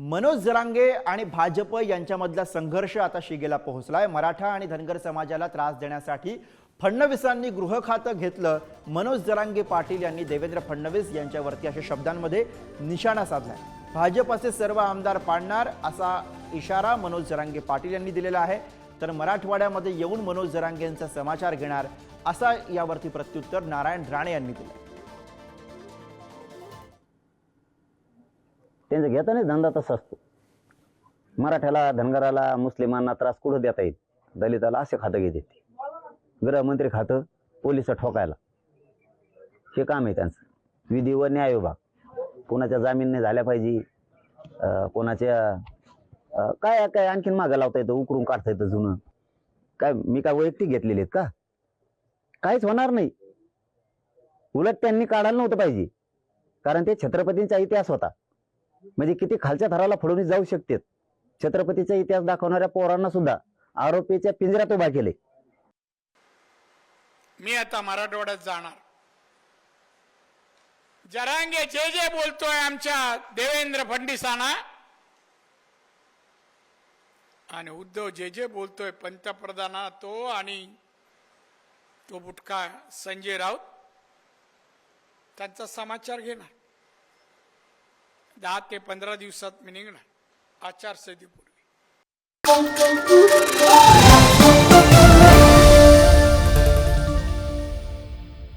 मनोज जरांगे आणि भाजप यांच्यामधला संघर्ष आता शिगेला पोहोचलाय. मराठा आणि धनगर समाजाला त्रास देण्यासाठी फडणवीसांनी गृह खातं घेतलं. मनोज जरांगे पाटील यांनी देवेंद्र फडणवीस यांच्यावरती अशा शब्दांमध्ये निशाणा साधलाय. भाजपचे सर्व आमदार पाडणार असा इशारा मनोज जरांगे पाटील यांनी दिलेला आहे. तर मराठवाड्यामध्ये येऊन मनोज जरांगेंचा समाचार घेणार असा यावरती प्रत्युत्तर नारायण राणे यांनी दिलं त्यांचं घेतानाच धंदा तसा असतो. मराठ्याला धनगराला मुस्लिमांना त्रास कुठं देता येईल दलिताला असे खातं घेते ते. गृहमंत्री खातं पोलीस ठोकायला. हे काम आहे त्यांचं. विधी व न्याय विभाग. कोणाच्या जामीन नाही झाल्या पाहिजे. कोणाच्या काय काय आणखीन मागं लावता येतं? उकरून काढता येतं जुनं. काय मी काय वैयक्तिक घेतलेले आहेत का? काहीच होणार नाही. उलट त्यांनी काढायला नव्हतं पाहिजे. कारण ते छत्रपतींचा इतिहास होता. म्हणजे किती खालच्या थराला फडवणी जाऊ शकते छत्रपतीचा इतिहास दाखवणाऱ्या पोरांना सुद्धा आरोपीच्या पिंजऱ्यात उभा केले. मी आता मराठवाड्यात जाणार. जरांगे जे जे बोलतोय आमच्या देवेंद्र फडणवीसांना आणि उद्धव जे जे बोलतोय पंतप्रधाना तो आणि तो बुटका संजय राऊत त्यांचा समाचार घेणार. दहा ते पंधरा दिवसात मी निघणार. आचारसंहितेपूर्वी